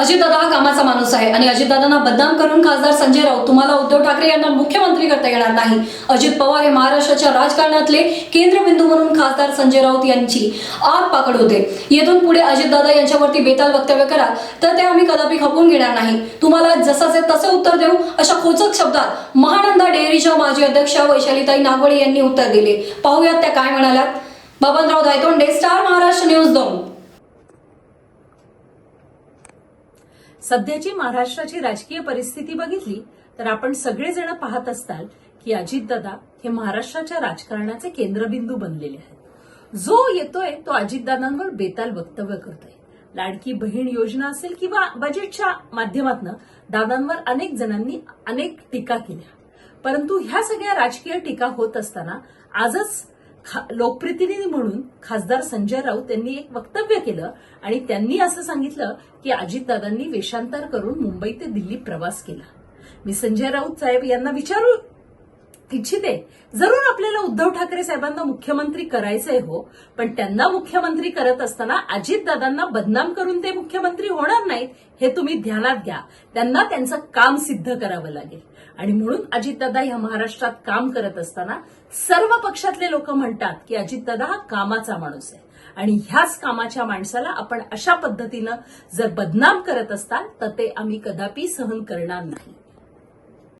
अजितदादा हा कामाचा माणूस आहे आणि अजितदादांना बदनाम करून खासदार संजय राऊत तुम्हाला उद्धव ठाकरे यांना मुख्यमंत्री करता येणार नाही. अजित पवार हे महाराष्ट्राच्या राजकारणातले केंद्रबिंदू म्हणून खासदार संजय राऊत यांची आग पाकड होते. येथून पुढे अजितदादा यांच्यावरती बेताल वक्तव्य करा तर ते आम्ही कदापि खपवून घेणार नाही. तुम्हाला जसाचे तसे उत्तर देऊ अशा खोचक शब्दात महानंदा डेअरीच्या माजी अध्यक्ष वैशालीताई नागवडे यांनी उत्तर दिले. पाहूयात त्या काय म्हणाल्यात. बबनराव धायतोंडे स्टार महाराष्ट्र न्यूज दोन. सध्याची महाराष्ट्राची राजकीय परिस्थिती बघितली तर आपण सगळेजण पाहत असताल की अजितदादा हे महाराष्ट्राच्या राजकारणाचे केंद्रबिंदू बनलेले आहेत. जो येतोय तो अजितदादांवर बेताल वक्तव्य करतोय. लाडकी बहीण योजना असेल किंवा बजेटच्या माध्यमातून दादांवर अनेक जणांनी अनेक टीका केल्या. परंतु ह्या सगळ्या राजकीय टीका होत असताना आजच लोकप्रतिनिधी म्हणून खासदार संजय राऊत यांनी एक वक्तव्य केलं आणि त्यांनी असं सांगितलं की अजितदादांनी वेषांतर करून मुंबई ते दिल्ली प्रवास केला. मी संजय राऊत साहेब यांना विचारू इच्छिते. जरूर आपल्याला उद्धव ठाकरे साहेबांना मुख्यमंत्री करायचंय हो पण त्यांना मुख्यमंत्री करत असताना अजितदादांना बदनाम करून ते मुख्यमंत्री होणार नाहीत हे तुम्ही ध्यानात घ्या. त्यांना त्यांचं काम सिद्ध करावं लागेल. आणि म्हणून अजितदादा ह्या महाराष्ट्रात काम करत असताना सर्व पक्षातले लोक म्हणतात की अजितदादा हा कामाचा माणूस आहे. आणि ह्याच कामाच्या माणसाला आपण अशा पद्धतीनं जर बदनाम करत असताल तर ते आम्ही कदापि सहन करणार नाही.